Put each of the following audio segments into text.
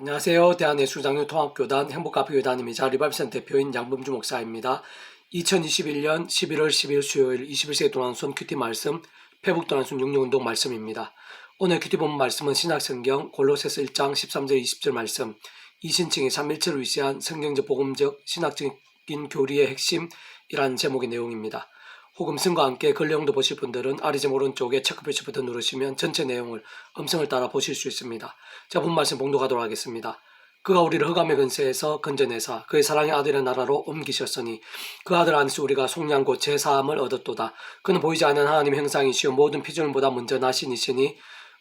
안녕하세요. 대한예술장로 통합교단 행복카페교단임이자 리발센 대표인 양범주 목사입니다. 2021년 11월 10일 수요일 21세기 도난순 큐티 말씀, 페북 도난순 육류운동 말씀입니다. 오늘 큐티 본 말씀은 신약성경 골로새서 1장 13절 20절 말씀, 이신칭의 삼일체를 위시한 성경적 복음적 신학적인 교리의 핵심이라는 제목의 내용입니다. 혹 음성과 함께 글 내용도 보실 분들은 아래점 오른쪽에 체크 표시 버튼 누르시면 전체 내용을 음성을 따라 보실 수 있습니다. 자, 본 말씀 봉독하도록 하겠습니다. 그가 우리를 흑암의 근세에서 건져내사 그의 사랑의 아들의 나라로 옮기셨으니 그 아들 안에서 우리가 속량 곧 제사함을 얻었도다. 그는 보이지 않는 하나님의 형상이시요 모든 피조물보다 먼저 나신이시니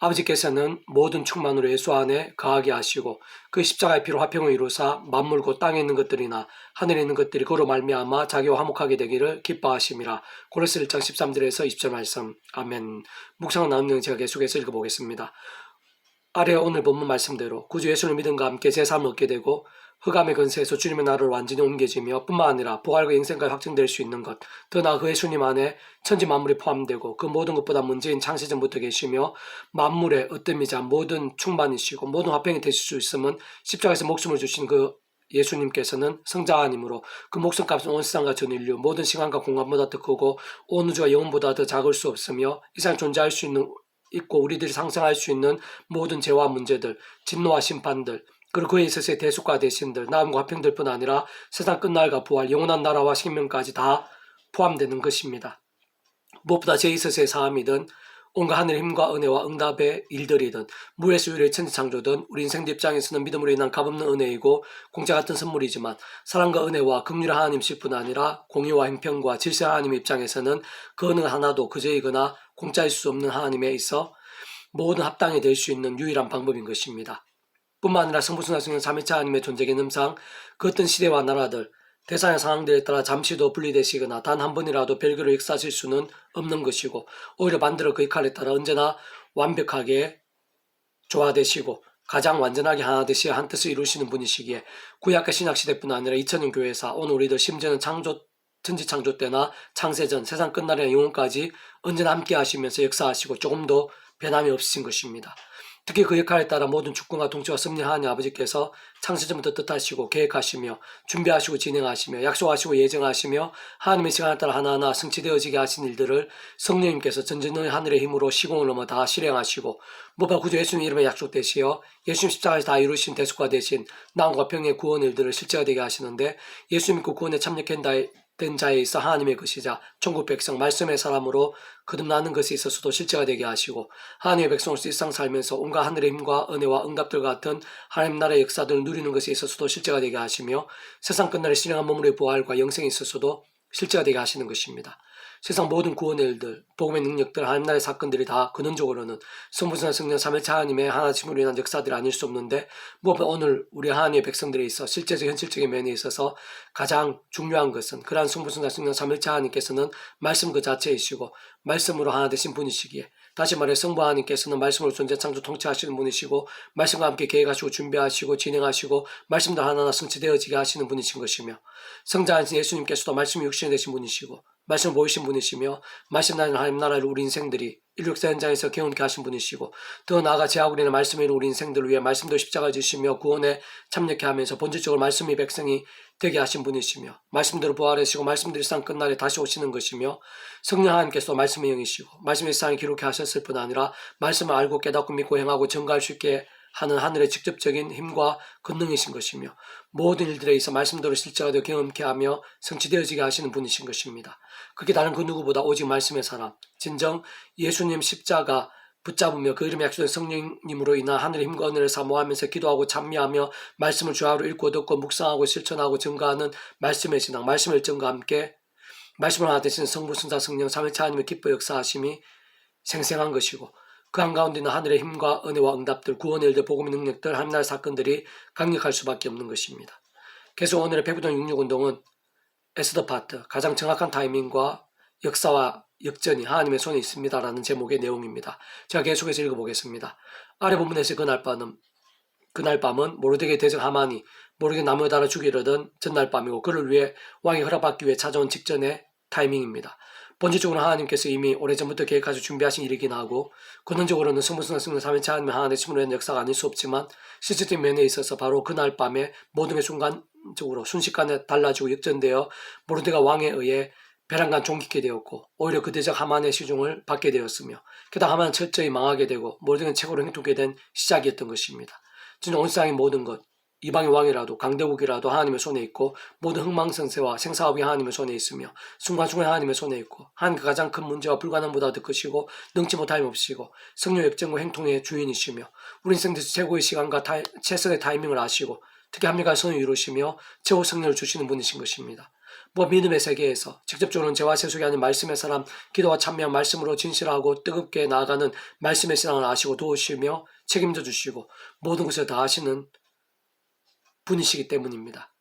아버지께서는 모든 충만으로 예수 안에 거하게 하시고 그 십자가의 피로 화평을 이루사 곧 땅에 있는 것들이나 하늘에 있는 것들이 그로 말미암아 자기와 화목하게 되기를 기뻐하심이라 고레스 1장 13절에서 20절 말씀. 아멘. 묵상을 나누는 내용 제가 계속해서 읽어보겠습니다. 아래 오늘 본문 말씀대로 구주 예수를 믿음과 함께 제사함을 얻게 되고 흑암의 근세에서 주님의 나라를 완전히 옮겨지며 뿐만 아니라 부활과 인생까지 확증될 수 있는 것, 더 나아 그 예수님 안에 천지 만물이 포함되고 그 모든 것보다 먼저인 창세전부터 계시며 만물의 어뜸이자 모든 충만이시고 모든 화평이 되실 수 있음은 십자가에서 목숨을 주신 그 예수님께서는 성자하님으로 그 목숨값은 온 세상과 전 인류 모든 시간과 공간보다 더 크고 온 우주와 영혼보다 더 작을 수 없으며 이상 존재할 수 있는 있고 우리들이 상생할 수 있는 모든 죄와 문제들, 진노와 심판들, 그리고 그에 있어서의 대속과 대신들, 나음과 화평들뿐 아니라 세상 끝날과 부활, 영원한 나라와 생명까지 다 포함되는 것입니다. 무엇보다 제 있어서의 사함이든 온갖 하늘의 힘과 은혜와 응답의 일들이든 무에서 유의 천지 창조든 우리 인생들 입장에서는 믿음으로 인한 값없는 은혜이고 공짜 같은 선물이지만 사랑과 은혜와 긍휼한 하나님씩뿐 아니라 공의와 행평과 질서 하나님의 입장에서는 그 어느 하나도 그저이거나 공짜일 수 없는 하나님에 있어 모든 합당이 될 수 있는 유일한 방법인 것입니다. 뿐만 아니라 성부순화 성령 3일차 하나님의 존재 개념상 그 어떤 시대와 나라들 대상의 상황들에 따라 잠시도 분리되시거나 단 한 번이라도 별개로 역사하실 수는 없는 것이고 오히려 반대로 그 역할에 따라 언제나 완벽하게 조화되시고 가장 완전하게 하나 되시 한 뜻을 이루시는 분이시기에 구약과 신약 시대뿐 아니라 2000년 교회사 오늘 우리들 심지어는 창조 천지 창조 때나 창세전 세상 끝날의 영혼까지 언제나 함께 하시면서 역사하시고 조금 더 변함이 없으신 것입니다. 특히 그 역할에 따라 모든 주권과 통치와 섭리하는 아버지께서 창세전부터 뜻하시고 계획하시며 준비하시고 진행하시며 약속하시고 예정하시며 하나님의 시간에 따라 하나하나 성취되어지게 하신 일들을 성령님께서 전전의 하늘의 힘으로 시공을 넘어 다 실행하시고 무엇보다 구주 예수님 이름에 약속되시어 예수님 십자가에서 다 이루신 대속과 대신 나음과 평의 구원 일들을 실제가 되게 하시는데 예수 믿고 구원에 참여한 된 자에 있어 하나님의 것이자 천국 백성 말씀의 사람으로 거듭나는 것에 있어서도 실제가 되게 하시고 하나님의 백성으로서 일상 살면서 온갖 하늘의 힘과 은혜와 응답들 같은 하나님 나라의 역사들을 누리는 것에 있어서도 실제가 되게 하시며 세상 끝날에 신령한 몸으로의 부활과 영생에 있어서도 실제가 되게 하시는 것입니다. 세상 모든 구원의 일들, 복음의 능력들, 하나님 나라의 사건들이 다 근원적으로는 성부선 성령 삼일차 하나님의 하나님으로 인한 역사들이 아닐 수 없는데 무엇보다 오늘 우리 하나님의 백성들에 있어 실제적 현실적인 면에 있어서 가장 중요한 것은 그러한 성부선 성령 삼일차 하나님께서는 말씀 그 자체이시고 말씀으로 하나 되신 분이시기에 다시 말해 성부 하나님께서는 말씀으로 존재 창조 통치하시는 분이시고 말씀과 함께 계획하시고 준비하시고 진행하시고 말씀도 하나하나 성취되어지게 하시는 분이신 것이며 성자 하신 예수님께서도 말씀이 육신이 되신 분이시고 말씀 보이신 분이시며 말씀 나는 하나님 나라를 우리 인생들이 인력사 현장에서 경험케 하신 분이시고 더 나아가 제하우리는 말씀이 우리 인생들을 위해 말씀도 십자가 지시며 구원에 참여케 하면서 본질적으로 말씀이 백성이 되게 하신 분이시며 말씀대로 부활하시고 말씀들이 상 끝날에 다시 오시는 것이며 성령 하나님께서 말씀의 영이시고 말씀의 세상에 기록해 하셨을 뿐 아니라 말씀을 알고 깨닫고 믿고 행하고 증거할 수 있게 하는 하늘의 직접적인 힘과 권능이신 것이며 모든 일들에 있어 말씀대로 실제가 되어 경험케 하며 성취되어지게 하시는 분이신 것입니다. 그게 다른 그 누구보다 오직 말씀의 사람, 진정 예수님 십자가 붙잡으며 그 이름에 약속된 성령님으로 인한 하늘의 힘과 은혜를 사모하면서 기도하고 찬미하며 말씀을 주하로 읽고 듣고 묵상하고 실천하고 증거하는 말씀의 신앙, 말씀의 일정과 함께 말씀을 하나 되신 성부, 성자, 성령, 삼일차 하나님의 기뻐 역사하심이 생생한 것이고 그 한가운데는 하늘의 힘과 은혜와 응답들, 구원의 일들, 복음의 능력들, 하나님 사건들이 강력할 수밖에 없는 것입니다. 계속 오늘의 백부동 66운동은 에스더 파트, 가장 정확한 타이밍과 역사와 역전이 하나님의 손에 있습니다라는 제목의 내용입니다. 제가 계속해서 읽어보겠습니다. 아래 본문에서 그날 밤은 그날 밤은 모르드게 대적 하만이 모르게 나무에 달아 죽이려던 전날 밤이고 그를 위해 왕이 허락받기 위해 찾아온 직전의 타이밍입니다. 본질적으로 하나님께서 이미 오래전부터 계획하셔 준비하신 일이긴 하고 근원적으로는 성부순환 승리 3일차 하나님의 하나님의 힘으로 한 역사가 아닐 수 없지만 실질적인 면에 있어서 바로 그날 밤에 모든 게 순간적으로 순식간에 달라지고 역전되어 모르드가 왕에 의해 배란간 종기게 되었고 오히려 그 대적 하만의 시종을 받게 되었으며 게다가 하만은 철저히 망하게 되고 모르드는 최고로 행동하게 된 시작이었던 것입니다. 진짜 온 세상의 모든 것 이방의 왕이라도 강대국이라도 하나님의 손에 있고 모든 흥망성쇠와 생사업이 하나님의 손에 있으며 순간순간 하나님의 손에 있고 하나님께 가장 큰 문제와 불가능보다 더 크시고 능치 못함이 없으시고 성령 역정과 행통의 주인이시며 우리 인생에서 최고의 시간과 타이, 최선의 타이밍을 아시고 특히 한미가 선을 이루시며 최고 성령을 주시는 분이신 것입니다. 뭐 믿음의 세계에서 직접적으로는 재화 세속이 아닌 말씀의 사람 기도와 참여한 말씀으로 진실하고 뜨겁게 나아가는 말씀의 신앙을 아시고 도우시며 책임져 주시고 모든 것을 다 하시는 분이시기 때문입니다.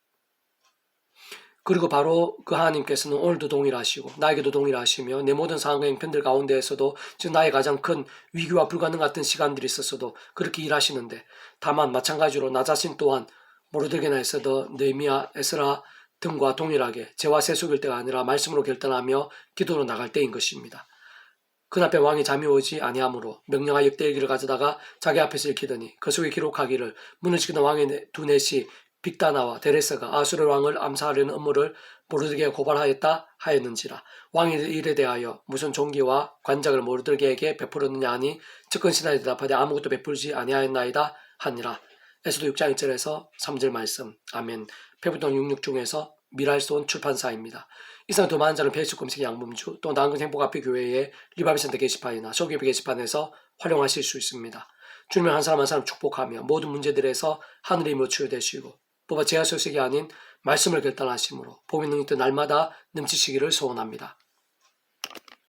그리고 바로 그 하나님께서는 오늘도 동일하시고 나에게도 동일하시며 내 모든 상황과 형편들 가운데에서도 지금 나의 가장 큰 위기와 불가능 같은 시간들이 있었어도 그렇게 일하시는데 다만 마찬가지로 나 자신 또한 모르드게나 에서도 느헤미야 에스라 등과 동일하게 재와 세속일 때가 아니라 말씀으로 결단하며 기도로 나갈 때인 것입니다. 그 앞에 왕이 잠이 오지 아니하므로 명령하 역대일기를 가져다가 자기 앞에서 읽히더니 그 속에 기록하기를 문을 지키는 왕의 네- 두 넷이 빅다나와 데레스가 아수르 왕을 암살하려는 음모를 모르드게에 고발하였다 하였는지라 왕이 일에 대하여 무슨 종기와 관작을 모르드게에게 베풀었느냐 하니 측근 신하에 대답하되 아무것도 베풀지 아니하였나이다 하니라. 에스도 6장 1절에서 3절 말씀. 아멘 페부동 66 중에서 미랄손 출판사입니다. 이상 더 많은 자는 페이스북 검색 양범주 또 나은근 행복앞에 교회의 리바비센터 게시판이나 소개비 게시판에서 활용하실 수 있습니다. 주님을 한 사람 한 사람 축복하며 모든 문제들에서 하늘의 힘으로 치유되시고 뽑아 제하 소식이 아닌 말씀을 결단하심으로 복의 능력도 날마다 넘치시기를 소원합니다.